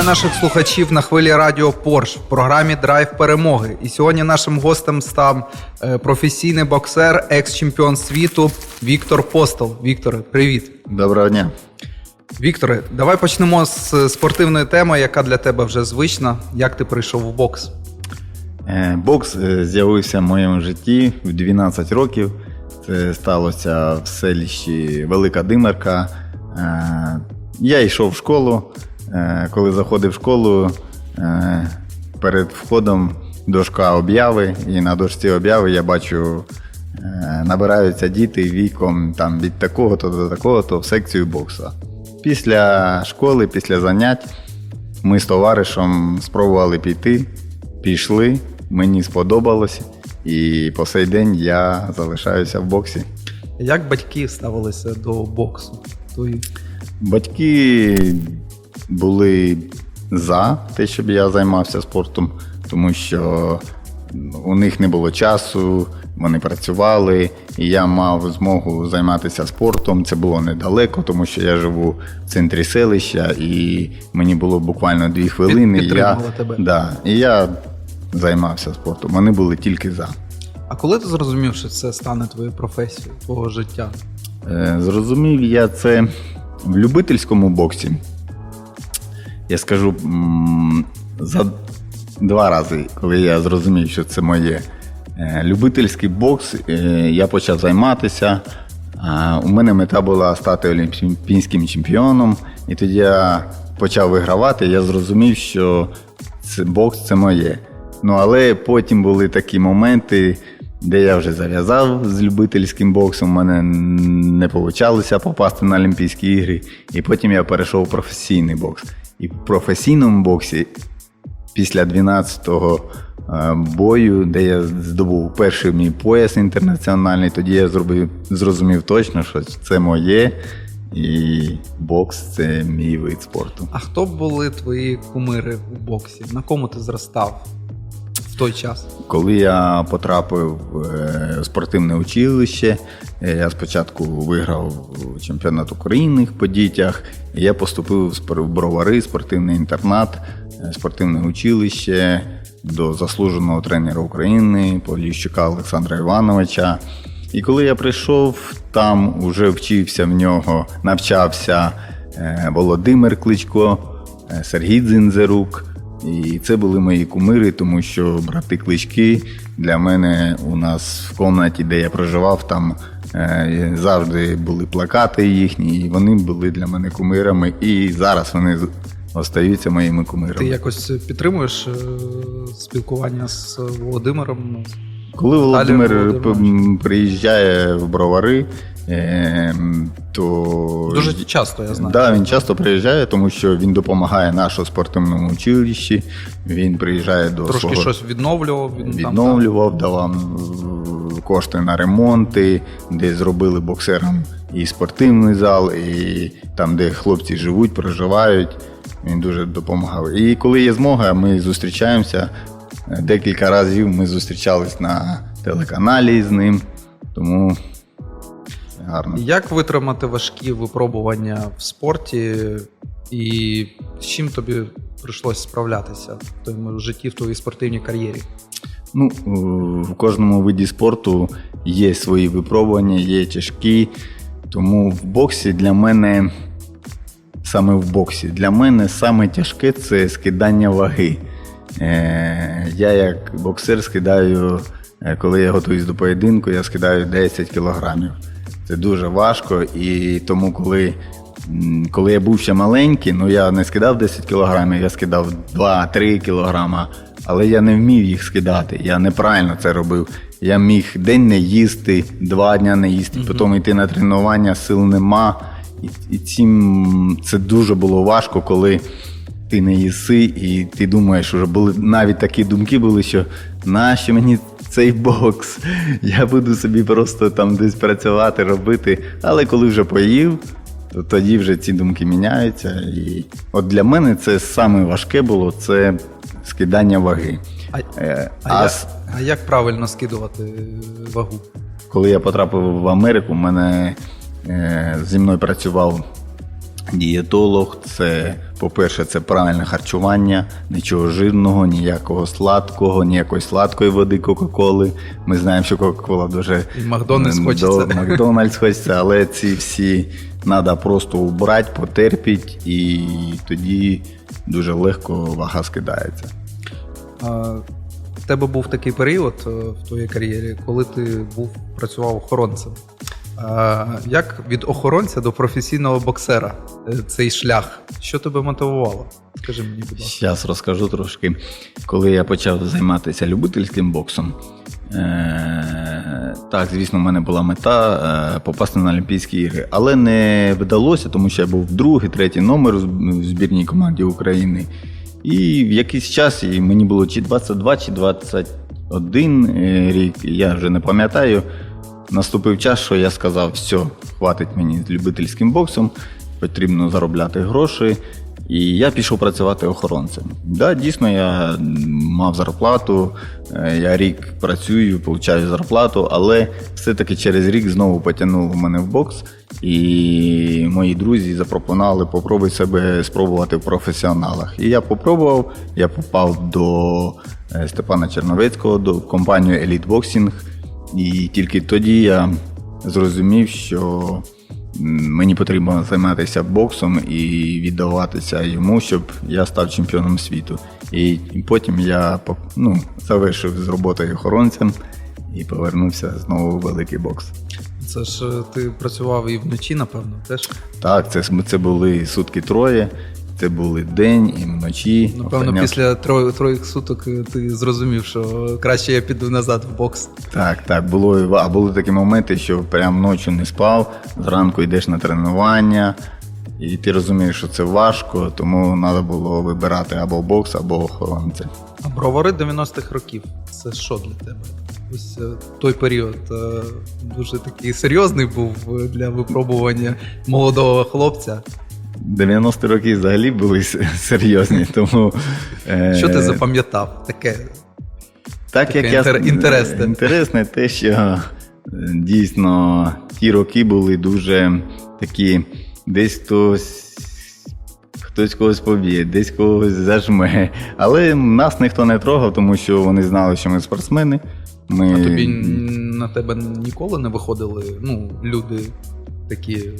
Вітаю наших слухачів на хвилі радіо Порш в програмі Драйв перемоги. І сьогодні нашим гостем став е, професійний боксер, екс-чемпіон світу Віктор Постол. Вікторе, привіт. Доброго дня. Вікторе, давай почнемо з спортивної теми, яка для тебе вже звична. Як ти прийшов в бокс? Е, Бокс е, з'явився в моєму житті в 12 років. Це сталося в селищі Велика Димерка. Я йшов в школу. Е, Коли заходив в школу, е, перед входом дошка обяви, і на дошці обяви я бачу, е, набираються діти віком там, від такого-то до такого-то в секцію бокса. Після школи, після занять ми з товаришем спробували піти, пішли, мені сподобалось, і по сей день я залишаюся в боксі. Як батьки ставилися до боксу? Батьки були за те, щоб я займався спортом, тому що у них не було часу, вони працювали, і я мав змогу займатися спортом. Це було недалеко, тому що я живу в центрі селища, і мені було буквально дві хвилини. і я, тебе. Да, і я займався спортом. Вони були тільки за. А коли ти зрозумів, що це стане твоєю професією, твого життя? Е, Зрозумів я це в любительському боксі. Я скажу за два рази, коли я зрозумів, що це моє. Е, Любительський бокс, е, я почав займатися. У мене мета була стати олімпійським чемпіоном, і тоді я почав вигравати. Я зрозумів, що це, бокс це моє. Ну але потім були такі моменти, де я вже зав'язав з любительським боксом, у мене не вийшло попасти на Олімпійські ігри. І потім я перейшов в професійний бокс. І в професійному боксі після 12-го е, бою, де я здобув перший мій пояс інтернаціональний, тоді я зробив, зрозумів точно, що це моє, і бокс це мій вид спорту. А хто були твої кумири у боксі? На кому ти зростав той час? Коли я потрапив в е, спортивне училище, е, я спочатку виграв чемпіонат України по дітях, я поступив в бровари, спортивний інтернат, е, спортивне училище до заслуженого тренера України Поліщука Олександра Івановича. І коли я прийшов, там уже вчився в нього, навчався Володимир Кличко, Сергій Дзинзерук. І це були мої кумири, тому що брати клички для мене у нас в кімнаті, де я проживав, там е, завжди були плакати їхні, і вони були для мене кумирами. І зараз вони остаються моїми кумирами. Ти якось підтримуєш е, спілкування з Володимиром? Коли Володимир Володимирович. приїжджає в бровари, то Дуже часто я знаю. Да, він часто приїжджає, тому що він допомагає нашому спортивному училищі. Він приїжджає до Трошки свого щось відновлював. Він там, відновлював, давав е, кошти на ремонти, де зробили боксерам і спортивний зал, і там, де хлопці живуть, проживають. Він дуже допомагав. І коли є змога, ми зустрічаємося. Декілька разів ми зустрічались на телеканалі з ним. Тому гарно. Як витримати важкі випробування в спорті, і з чим тобі прийшлось справлятися в твоєму житті, в твоїй спортивній кар'єрі? Ну, в кожному виді спорту є свої випробування, є тяжкі. Тому в боксі для мене, саме в боксі, для мене саме тяжке це скидання ваги. Е, я як боксер скидаю, е, коли я готуюсь до поєдинку, я скидаю 10 кілограмів. Це дуже важко, і тому, коли, коли я був ще маленький, ну я не скидав 10 кілограмів, я скидав 2-3 кілограма, але я не вмів їх скидати. Я неправильно це робив. Я міг день не їсти, два дня не їсти, потім йти на тренування, сил нема. І, і цим це дуже було важко, коли ти не їси, і ти думаєш, вже були навіть такі думки були, що нащо мені цей бокс? Я буду собі просто там десь працювати, робити. Але коли вже поїв, то тоді вже ці думки міняються. І от для мене це саме важке було це скидання ваги. А, Е, а, а як, а як правильно скидувати вагу? коли я потрапив в Америку, мене е, зі мною працював дієтолог. Це, по-перше, це правильне харчування, нічого жирного, ніякого сладкого, ніякої сладкої води Кока-Коли. Ми знаємо, що Кока-Кола дуже І Макдональдс До- хочеться. Макдональдс хочеться, але ці всі треба просто убрати, потерпіть, і тоді дуже легко вага скидається. А, В тебе був такий період е, в твоїй кар'єрі, коли ти був працював охоронцем. Як від охоронця до професійного боксера е, цей шлях? Що тебе мотивувало? Скажи мені, будь ласка. Зараз розкажу трошки. Коли я почав займатися любительським боксом, е- так, звісно, в мене була мета е- попасти на Олімпійські ігри, але не вдалося, тому що я був другий, третій номер в збірній команді України. І в якийсь час і мені було чи 22, чи 21 е, рік, я вже не пам'ятаю. Наступив час, що я сказав, все, хватить мені з любительським боксом, потрібно заробляти гроші. І я пішов працювати охоронцем. Да, дійсно, я мав зарплату, е, я рік працюю, получаю зарплату, але все-таки через рік знову потягнуло мене в бокс. І мої друзі запропонували попробуй себе спробувати в професіоналах. І я попробував, я попав до е, Степана Черновецького, до компанію Elite Boxing. І тільки тоді я зрозумів, що мені потрібно займатися боксом і віддаватися йому, щоб я став чемпіоном світу. І потім я ну, завершив з роботою охоронцем і повернувся знову в великий бокс. Це ж е, ти працював і вночі, напевно, теж. Так, це, це були сутки троє, це були день і вночі. Напевно, Охороняв- після троє, троїх суток е, ти зрозумів, що краще я піду назад в бокс. Так, так, було а були такі моменти, що прям ночі не спав, зранку йдеш на тренування, і ти розумієш, що це важко, тому треба було вибирати або бокс, або охоронця. А бровари 90-х років це що для тебе? Ось е, той період е, дуже такий серйозний був для випробування молодого хлопця. 90-ті роки взагалі були серйозні, тому. е, Що ти запам'ятав? Таке Так Таке як я інтересне. інтересне те, що е, дійсно ті роки були дуже такі, десь хтось. Хтось когось поб'є, десь когось зажме. Але нас ніхто не трогав, тому що вони знали, що ми спортсмени. Ми... а тобі на тебе ніколи не виходили ну, люди такі,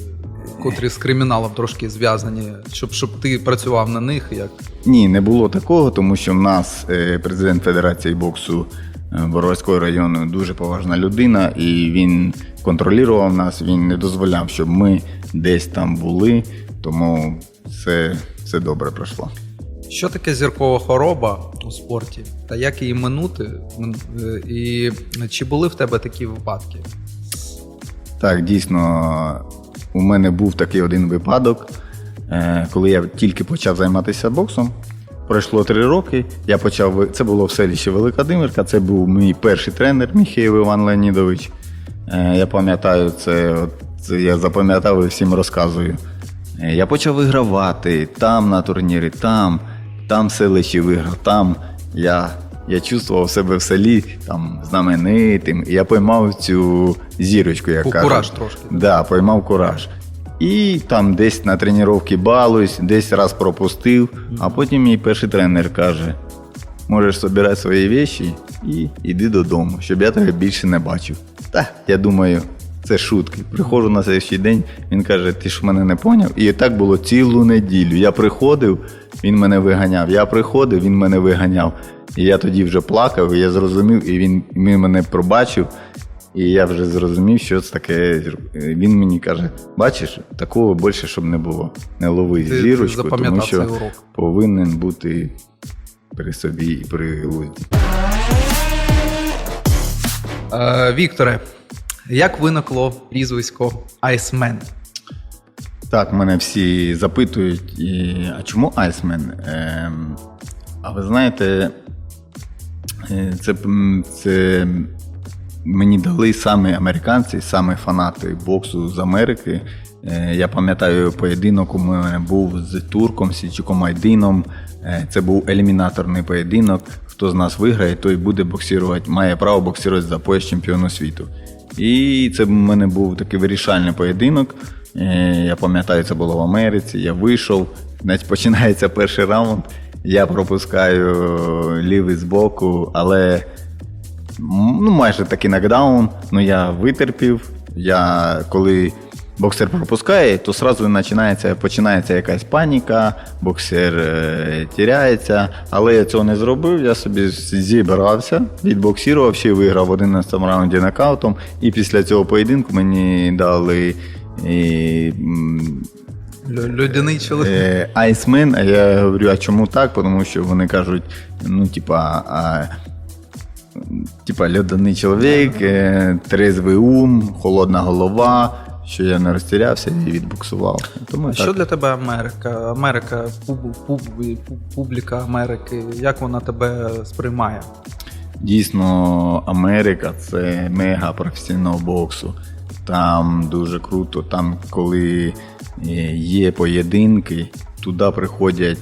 котрі з криміналом трошки зв'язані, щоб, щоб ти працював на них як. Ні, не було такого, тому що в нас е, президент Федерації боксу е, Боровського району дуже поважна людина, і він контролював нас, він не дозволяв, щоб ми десь там були, тому все, все добре пройшло. Що таке зіркова хвороба у спорті? Та як її минути? Е, І чи були в тебе такі випадки? Так, дійсно, у мене був такий один випадок, е, коли я тільки почав займатися боксом. Пройшло три роки. Я почав це було в селищі Велика Димирка. Це був мій перший тренер Міхеєв Іван Леонідович. Е, Я пам'ятаю це, це я запам'ятав і всім розказую. Е, Я почав вигравати там на турнірі, там, там селищі виграв, там я, я чувствував себе в селі там знаменитим. І я поймав цю зірочку, яка кажуть. кураж трошки, да? Да, поймав кураж. І там десь на тренуванні балуюсь, десь раз пропустив, а потім мій перший тренер каже: можеш збирати свої речі і йди додому, щоб я тебе більше не бачив. Та, я думаю, це шутки. Приходжу на следующий день, він каже, ти ж мене не поняв. І так було цілу неділю. Я приходив, він мене виганяв. Я приходив, він мене виганяв. І я тоді вже плакав, і я зрозумів, і він, він мене пробачив. І я вже зрозумів, що це таке. Він мені каже: бачиш, такого більше, щоб не було. Не лови Ти- ти тому що урок. повинен бути при собі і при глузді. Е, Вікторе, як виникло прізвисько Айсмен? Так, мене всі запитують, а чому Айсмен? Ем, а ви знаєте, е, це, це мені дали саме американці, саме фанати боксу з Америки. Е, Я пам'ятаю поєдинок у мене був з турком Січуком Айдином. Е, Це був елімінаторний поєдинок. Хто з нас виграє, той буде боксувати, має право боксувати за пояс чемпіону світу. І це в мене був такий вирішальний поєдинок. Е, Я пам'ятаю, це було в Америці. Я вийшов, значить, починається перший раунд. Я пропускаю лівий збоку, але ну, майже такий нокдаун. Ну я витерпів. Я коли боксер пропускає, то одразу починається, починається якась паніка, боксер е, тіряється. Але я цього не зробив. Я собі зібрався, відбоксірував, ще виграв в 11 раунді нокаутом. І після цього поєдинку мені дали. І, Людяний чоловік. Е, Айсмен, а я говорю, а чому так? Тому що вони кажуть, ну, типа, а, типа, льоданий чоловік, е, трезвий ум, холодна голова, що я не розтірявся і відбуксував. Тому А так. що для тебе Америка? Америка, пуб, пуб, пуб- публіка Америки, як вона тебе сприймає? Дійсно, Америка це мега професійного боксу. Там дуже круто. Там, коли е, є поєдинки, туди приходять,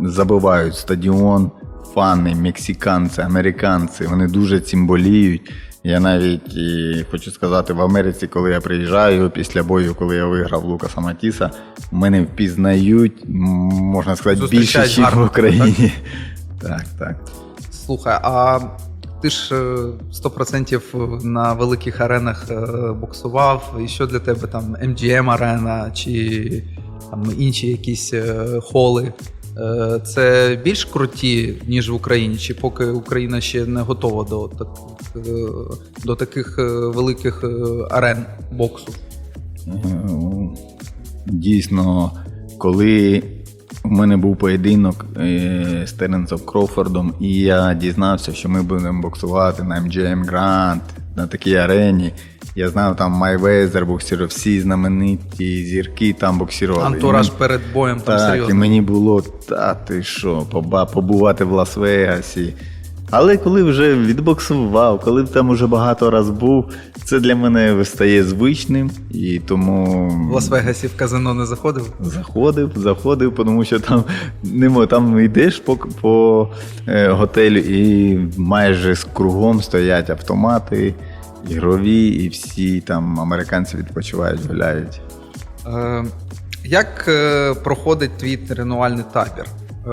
забивають стадіон, фани, мексиканці, американці. Вони дуже цим боліють. Я навіть е, хочу сказати, в Америці, коли я приїжджаю після бою, коли я виграв Лукаса Матіса, мене впізнають, можна сказати, більше, ніж в Україні. Так, так. Слухай, а ти ж е, 100% на великих аренах е, боксував, і що для тебе там MGM арена чи там інші якісь е, холи? Е, Це більш круті, ніж в Україні, чи поки Україна ще не готова до таких, е, до таких е, великих арен боксу? Дійсно, коли у мене був поєдинок з Теренсом Кроуфордом, і я дізнався, що ми будемо боксувати на MGM Grand, на такій арені. Я знав, там Майвезер боксірував, всі знамениті зірки там боксірували. Антураж І мен- перед боєм там так, серйозно. і мені було, та ти що, поба- побувати в Лас-Вегасі. Але коли вже відбоксував, коли там уже багато раз був, це для мене стає звичним і тому. В Лас-Вегасі в казино не заходив? Заходив, заходив, тому що там нема, там йдеш по, по е, готелю і майже з кругом стоять автомати, ігрові, і всі там американці відпочивають, гуляють. Е, Як е, проходить твій тренувальний табір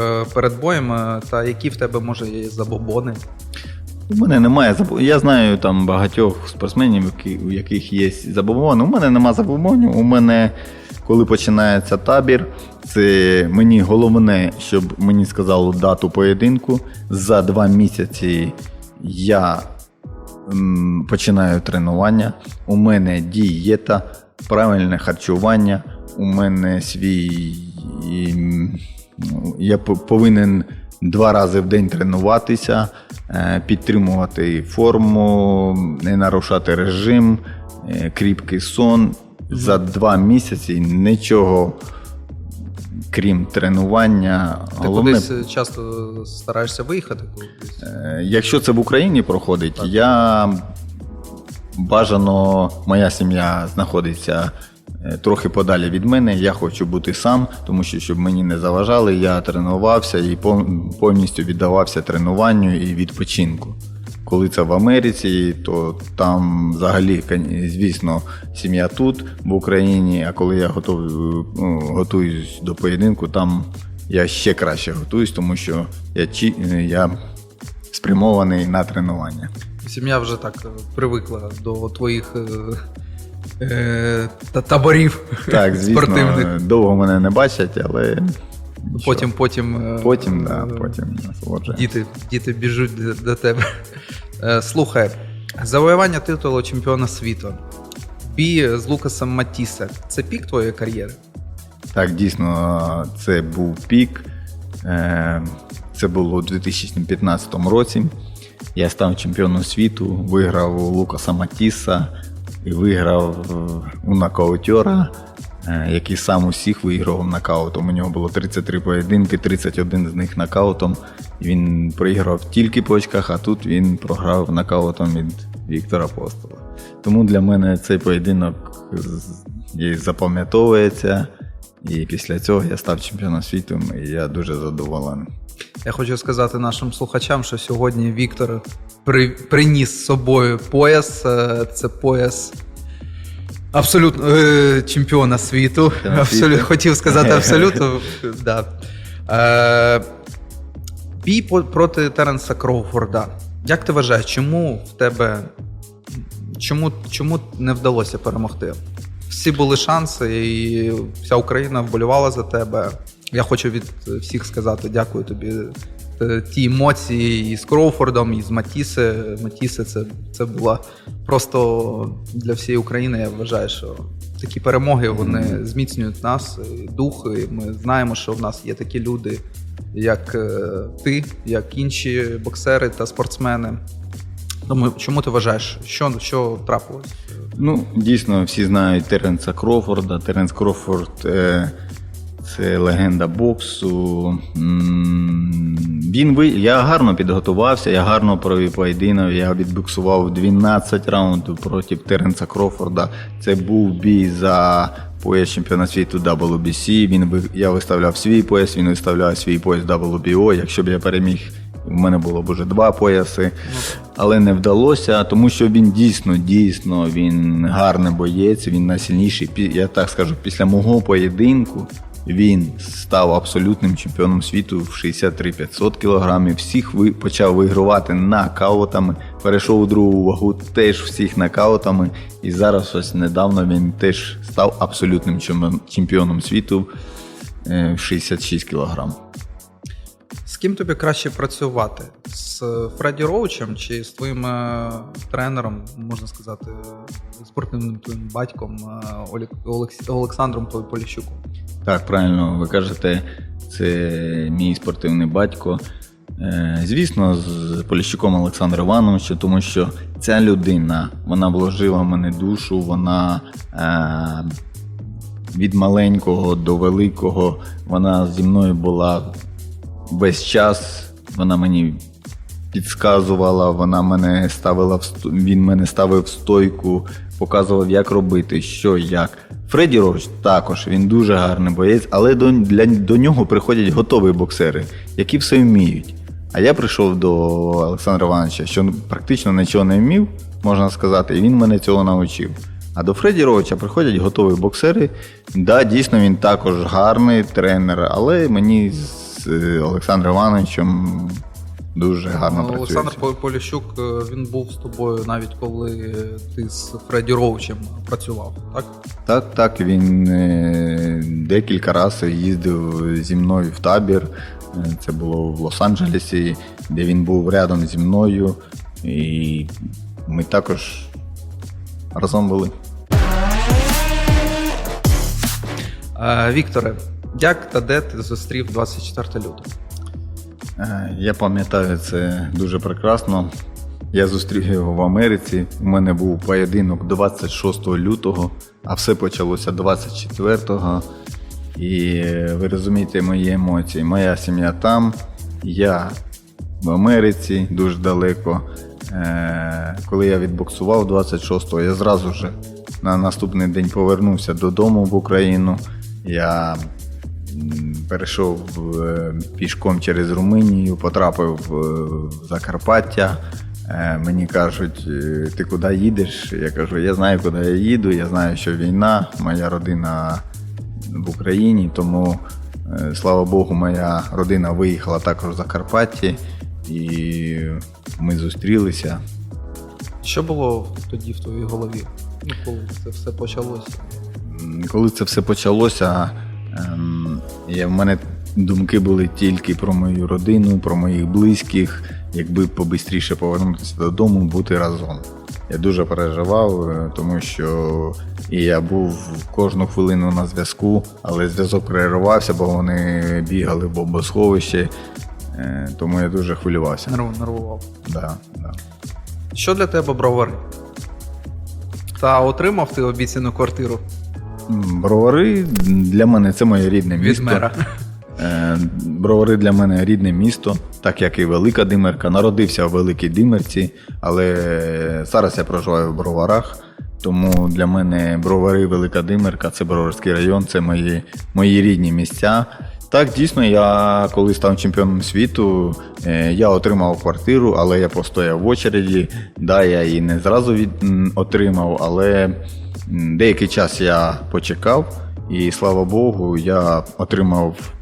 е, перед боєм, та які в тебе може є забобони? У мене немає заб- Я знаю там багатьох спортсменів, у яких є забобони. У мене нема забобонів. У мене, коли починається табір, це мені головне, щоб мені сказали дату поєдинку. За два місяці я починаю тренування. У мене дієта, правильне харчування. У мене свій. Я повинен два рази в день тренуватися, е, підтримувати форму, не нарушати режим, е, кріпкий сон. За два місяці нічого, крім тренування. Ти Головне, кудись е, часто стараєшся виїхати? Кудись? Е, Якщо це в Україні проходить, Так. я бажано, моя сім'я знаходиться е, трохи подалі від мене. Я хочу бути сам, тому що щоб мені не заважали, я тренувався і пов- повністю віддавався тренуванню і відпочинку. Коли це в Америці, то там взагалі, звісно, сім'я тут, в Україні, а коли я готов, ну, готуюсь до поєдинку, там я ще краще готуюсь, тому що я, я спрямований на тренування. Сім'я вже так е, привикла до твоїх е, е, та- таборів Так, звісно, спортивних. довго мене не бачать, але. Потім, потім, е, потім, да, е, потім. Діти, діти біжуть до, до тебе. Е, Слухай, завоювання титулу чемпіона світу. Бій з Лукасом Матісе. Це пік твоєї кар'єри? Так, дійсно, це був пік. Це було у 2015 році. Я став чемпіоном світу, виграв у Лукаса Матіса і виграв у нокаутера, який сам усіх виграв нокаутом. У нього було 33 поєдинки, 31 з них нокаутом. Він проіграв тільки по очках, а тут він програв нокаутом від Віктора Постола. Тому для мене цей поєдинок запам'ятовується. І після цього я став чемпіоном світу, і я дуже задоволений. Я хочу сказати нашим слухачам, що сьогодні Віктор при, приніс з собою пояс. Е, Це пояс Абсолютно е, чемпіона світу. Чемпіона Абсолют, світу. хотів сказати абсолютно. да. е, бій проти Теренса Кроуфорда. Як ти вважаєш, чому в тебе чому, чому не вдалося перемогти? Всі були шанси, і вся Україна вболівала за тебе. Я хочу від всіх сказати дякую тобі. Е, Ті емоції і з Кроуфордом, і з Матісе. Матісе це, це було просто для всієї України. Я вважаю, що такі перемоги вони зміцнюють нас, дух. І ми знаємо, що в нас є такі люди, як е, ти, як інші боксери та спортсмени. Тому чому ти вважаєш, що, що трапилось? Ну, дійсно, всі знають Теренса Крофорда. Теренс Крофорд е, це легенда боксу. Він ви... Я гарно підготувався, я гарно провів поєдинок. Я відбуксував 12 раундів проти Теренса Крофорда. Це був бій за пояс чемпіона світу WBC. Він я виставляв свій пояс, він виставляв свій пояс WBO. Якщо б я переміг, в мене було б уже два пояси. Але не вдалося, тому що він дійсно, дійсно, він гарний боєць, він найсильніший. Я так скажу, після мого поєдинку він став абсолютним чемпіоном світу в 63 500 кілограмів. Всіх ви почав вигравати нокаутами. Перейшов у другу вагу теж всіх нокаутами. І зараз ось недавно він теж став абсолютним чемпіоном світу е, в 66 кілограм. З ким тобі краще працювати? З Фредді Роучем чи з твоїм е, тренером, можна сказати, спортивним твоїм батьком е, Олександром Поліщуком? Так, правильно, ви кажете, це мій спортивний батько. Е, Звісно, з Поліщуком Олександром Івановичем, тому що ця людина вона вложила в мене душу, вона е, від маленького до великого, вона зі мною була весь час, вона мені підказувала, вона мене ставила в він мене ставив в стойку, показував, як робити, що як. Фредді Роуч також він дуже гарний боєць, але до, для, до нього приходять готові боксери, які все вміють. А я прийшов до Олександра Івановича, що практично нічого не вмів, можна сказати, і він мене цього навчив. А до Фредді Роуча приходять готові боксери. Да, дійсно, він також гарний тренер, але мені з Олександром Івановичем дуже гарно Ну, працює. Олександр Поліщук е, він був з тобою навіть коли ти з Фредді Роучем працював, так? Так, так, він е, декілька разів їздив зі мною в табір. Е, Це було в Лос-Анджелесі, де він був рядом зі мною. І ми також разом були. Вікторе, як та де ти зустрів 24 лютого? Е, Я пам'ятаю це дуже прекрасно. Я зустрів його в Америці. У мене був поєдинок 26 лютого, а все почалося 24-го. І ви розумієте мої емоції. Моя сім'я там, я в Америці дуже далеко. Е, Коли я відбоксував 26-го, я зразу ж на наступний день повернувся додому в Україну. Я перейшов е, пішком через Румунію, потрапив в Закарпаття. Е, Мені кажуть, е, ти куди їдеш? Я кажу, я знаю, куди я їду, я знаю, що війна, моя родина в Україні, тому, слава Богу, моя родина виїхала також в Закарпатті, і ми зустрілися. Що було тоді в твоїй голові? Коли це все почалося? Коли це все почалося, я, в мене думки були тільки про мою родину, про моїх близьких, якби побистріше повернутися додому, бути разом. Я дуже переживав, е, тому що і я був кожну хвилину на зв'язку, але зв'язок перервався, бо вони бігали в бомбосховище, е, тому я дуже хвилювався. Нерв- Нервував. Да, да. Що для тебе бровари? Та отримав ти обіцяну квартиру Бровари для мене це моє рідне від місто. мера. Е, Бровари для мене рідне місто, так як і Велика Димерка. Народився в Великій Димерці, але зараз я проживаю в Броварах. Тому для мене Бровари, Велика Димерка, це Броварський район, це мої, мої рідні місця. Так, дійсно, я коли став чемпіоном світу, е, я отримав квартиру, але я постояв в очереді. Да, я її не зразу від, отримав, але Деякий час я почекав, і слава Богу, я отримав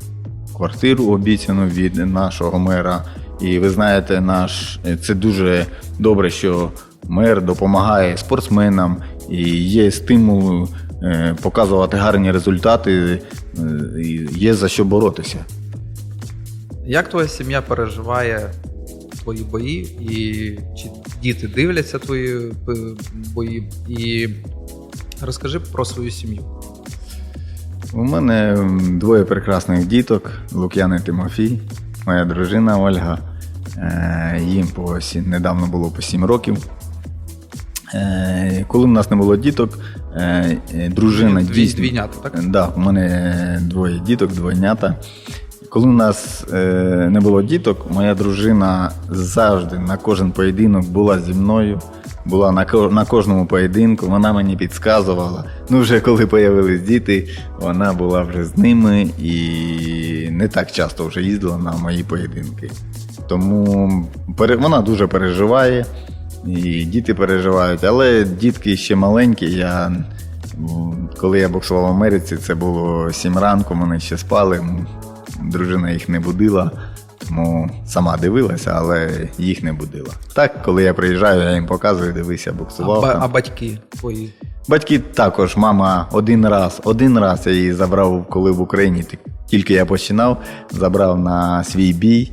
квартиру обіцяну від нашого мера. І ви знаєте, наш це дуже добре, що мер допомагає спортсменам і є стимул е, показувати гарні результати, е, і є за що боротися. Як твоя сім'я переживає твої бої, і чи діти дивляться твої е, бої? І розкажи про свою сім'ю. У мене двоє прекрасних діток: Лук'ян і Тимофій, моя дружина Ольга. Е, Їм по сі- недавно було по 7 років. Е, Коли в нас не було діток, е, дружина Дві- дійсно. двійнята, так? Да, у мене двоє діток, двойнята. Коли у нас не було діток, моя дружина завжди на кожен поєдинок була зі мною, була на, на кожному поєдинку, вона мені підказувала. Ну, вже коли появились діти, вона була вже з ними і не так часто вже їздила на мої поєдинки. Тому вона дуже переживає, і діти переживають, але дітки ще маленькі. Я, коли я боксував в Америці, це було 7 ранку, вони ще спали. Дружина їх не будила, тому сама дивилася, але їх не будила. Так, коли я приїжджаю, я їм показую, дивися, А, боксував. ба- там. а батьки твої? Батьки також, мама один раз, один раз я її забрав, коли в Україні тільки я починав, забрав на свій бій.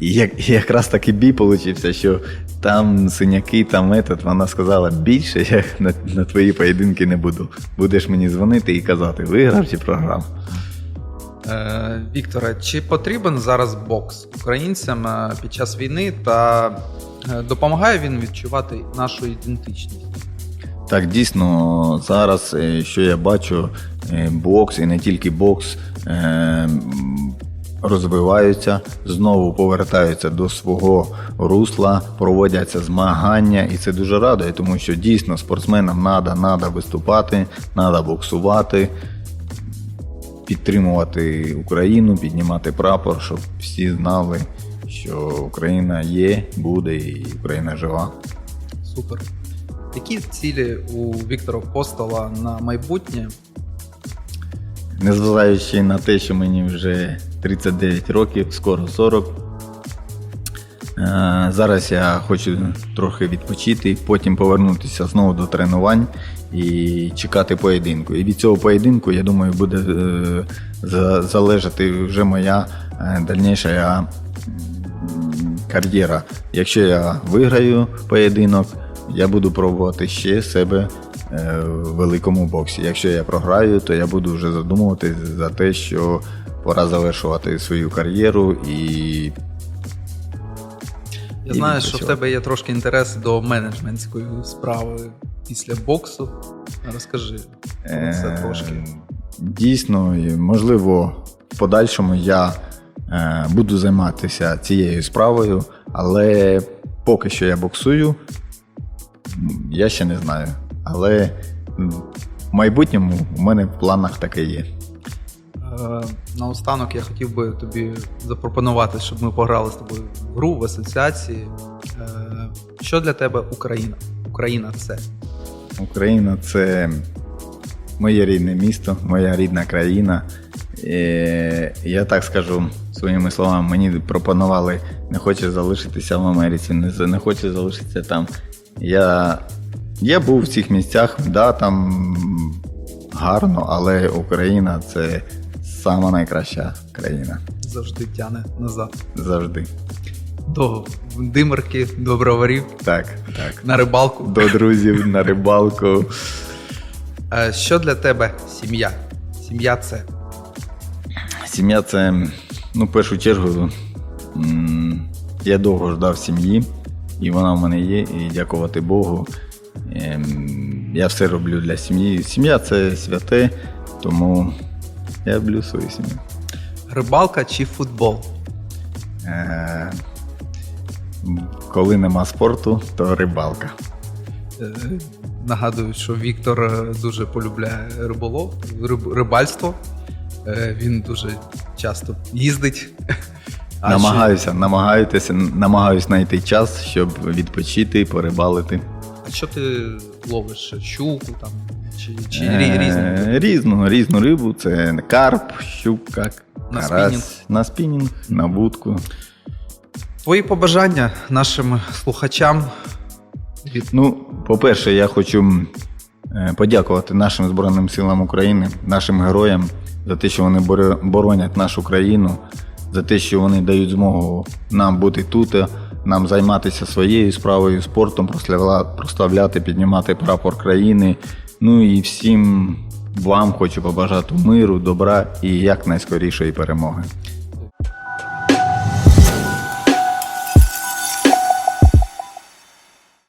І як, якраз такий бій получився, що там синяки, там метод, вона сказала, більше я на, на твої поєдинки не буду. Будеш мені дзвонити і казати, виграв чи програв. Е, Вікторе, чи потрібен зараз бокс українцям е, під час війни та е, допомагає він відчувати нашу ідентичність? Так, дійсно, зараз, що я бачу, бокс і не тільки бокс розвиваються, знову повертаються до свого русла, проводяться змагання, і це дуже радує, тому що дійсно спортсменам треба надо виступати, треба боксувати, підтримувати Україну, піднімати прапор, щоб всі знали, що Україна є, буде і Україна жива. Супер. Які цілі у Віктора Постола на майбутнє? Незважаючи на те, що мені вже 39 років, скоро 40. е, Зараз я хочу трохи відпочити, потім повернутися знову до тренувань і чекати поєдинку. І від цього поєдинку, я думаю, буде е, залежати вже моя е, дальніша кар'єра. Якщо я виграю поєдинок, я буду пробувати ще себе е, в великому боксі. Якщо я програю, то я буду вже задумуватись за те, що пора завершувати свою кар'єру і Я знаю, що в тебе є трошки інтерес до менеджментської справи після боксу. Розкажи про це трошки. Дійсно, і, можливо, в подальшому я е, буду займатися цією справою, але поки що я боксую, я ще не знаю. Але в майбутньому у мене в планах таке є. Е, Наостанок я хотів би тобі запропонувати, щоб ми пограли з тобою в гру в асоціації. Е, Що для тебе Україна? Україна це. Україна це моє рідне місто, моя рідна країна. Е, Я так скажу своїми словами, мені пропонували, не хочеш залишитися в Америці, не, не хочеш залишитися там. Я, я був в цих місцях, да, там гарно, але Україна це сама найкраща країна Завжди тяне назад. завжди. До димерки, до броварів, Так, так. на рибалку. До друзів на рибалку. Е, Що для тебе сім'я? Сім'я це. Сім'я це, ну, в першу чергу, я довго ждав сім'ї, і вона в мене є, і дякувати Богу. ем, Я все роблю для сім'ї. Сім'я це святе, тому я люблю свою сім'ю. Рибалка чи футбол? Коли нема спорту, то рибалка. Е, Нагадую, що Віктор е, дуже полюбляє риболов, риб- рибальство. Е, Він дуже часто їздить. А намагаюся, намагаюся, намагаюся знайти час, щоб відпочити, порибалити. А що ти ловиш? Щуку там? Чи, чи? Е, Різну, різну рибу. Це карп, щука, На карась. спінінг. На спінінг, на вудку. Твої побажання нашим слухачам Ну, по-перше, я хочу е, подякувати нашим Збройним силам України, нашим героям за те, що вони боронять нашу країну, за те, що вони дають змогу нам бути тут, нам займатися своєю справою, спортом, прославля- прославляти, піднімати прапор країни. Ну і всім вам хочу побажати миру, добра і якнайскорішої перемоги.